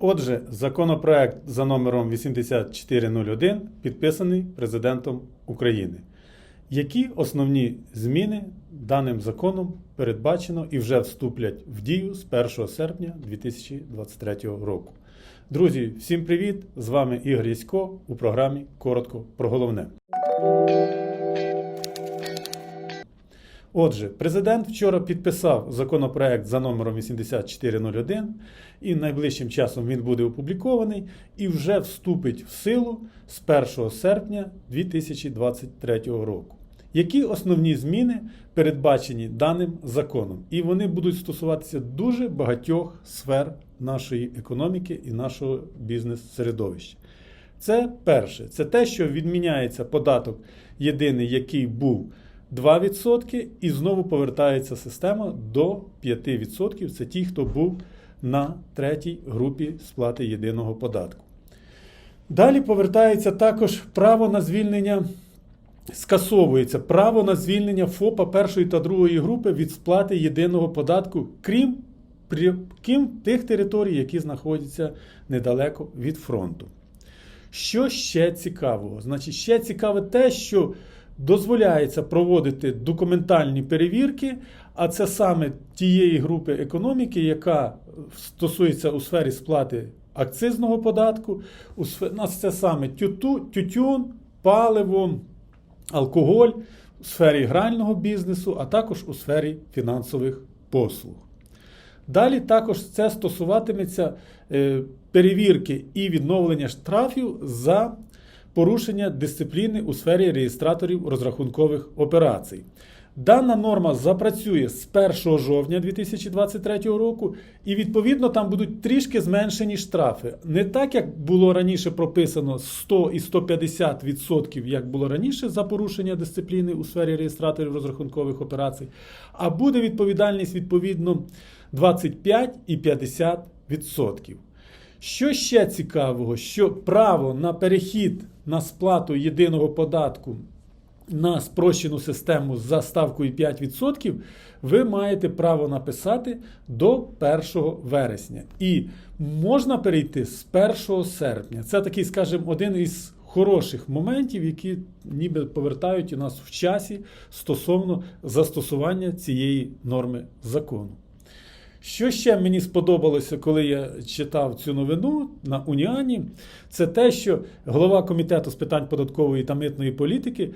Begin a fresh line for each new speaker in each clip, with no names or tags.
Отже, законопроект за номером 8401 підписаний президентом України. Які основні зміни даним законом передбачено і вже вступлять в дію з 1 серпня 2023 року? Друзі, всім привіт! З вами Ігор Ясько у програмі Коротко про головне. Отже, президент вчора підписав законопроект за номером 8401, і найближчим часом він буде опублікований і вже вступить в силу з 1 серпня 2023 року. Які основні зміни передбачені даним законом? І вони будуть стосуватися дуже багатьох сфер нашої економіки і нашого бізнес-середовища. Це перше, це те, що відміняється податок єдиний, який був 2%, і знову повертається система до 5%. Це ті, хто був на третій групі сплати єдиного податку. Далі повертається також право на звільнення, скасовується право на звільнення ФОПа першої та другої групи від сплати єдиного податку, крім, крім тих територій, які знаходяться недалеко від фронту. Що ще цікавого? Значить, ще цікаве те, що дозволяється проводити документальні перевірки, а це саме тієї групи економіки, яка стосується у сфері сплати акцизного податку, у нас це саме тюту, тютюн, паливо, алкоголь, у сфері грального бізнесу, а також у сфері фінансових послуг. Далі також це стосуватиметься е, перевірки і відновлення штрафів за порушення дисципліни у сфері реєстраторів розрахункових операцій. Дана норма запрацює з 1 жовтня 2023 року, і відповідно там будуть трішки зменшені штрафи. Не так, як було раніше прописано 100 і 150 відсотків, як було раніше за порушення дисципліни у сфері реєстраторів розрахункових операцій, а буде відповідальність відповідно 25 і 50 відсотків. Що ще цікавого, що право на перехід на сплату єдиного податку на спрощену систему за ставкою 5%, ви маєте право написати до 1 вересня. І можна перейти з 1 серпня. Це такий, скажімо, один із хороших моментів, які ніби повертають нас в часі стосовно застосування цієї норми закону. Що ще мені сподобалося, коли я читав цю новину на Уніані, це те, що голова комітету з питань податкової та митної політики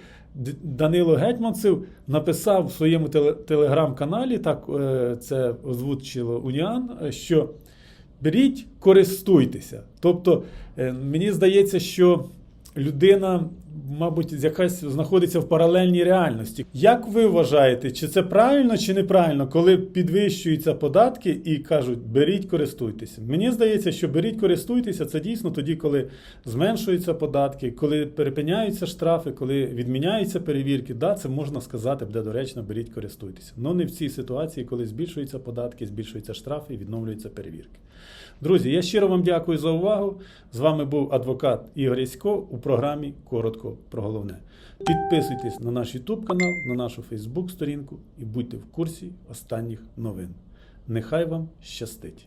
Данило Гетьманцев написав в своєму телеграм-каналі, так е, це озвучило Уніан, що беріть, користуйтеся. Тобто, е, мені здається, що людина, мабуть, якась знаходиться в паралельній реальності. Як ви вважаєте, чи це правильно чи неправильно, коли підвищуються податки і кажуть, беріть, користуйтеся? Мені здається, що беріть, користуйтеся, це дійсно тоді, коли зменшуються податки, коли перепиняються штрафи, коли відміняються перевірки. Да, це можна сказати, буде доречно, беріть, користуйтеся. Але не в цій ситуації, коли збільшуються податки, збільшуються штрафи і відновлюються перевірки. Друзі, я щиро вам дякую за увагу. З вами був адвокат Ігор Ясько у програмі Коротко про головне. Підписуйтесь на наш YouTube канал, на нашу Facebook сторінку і будьте в курсі останніх новин. Нехай вам щастить!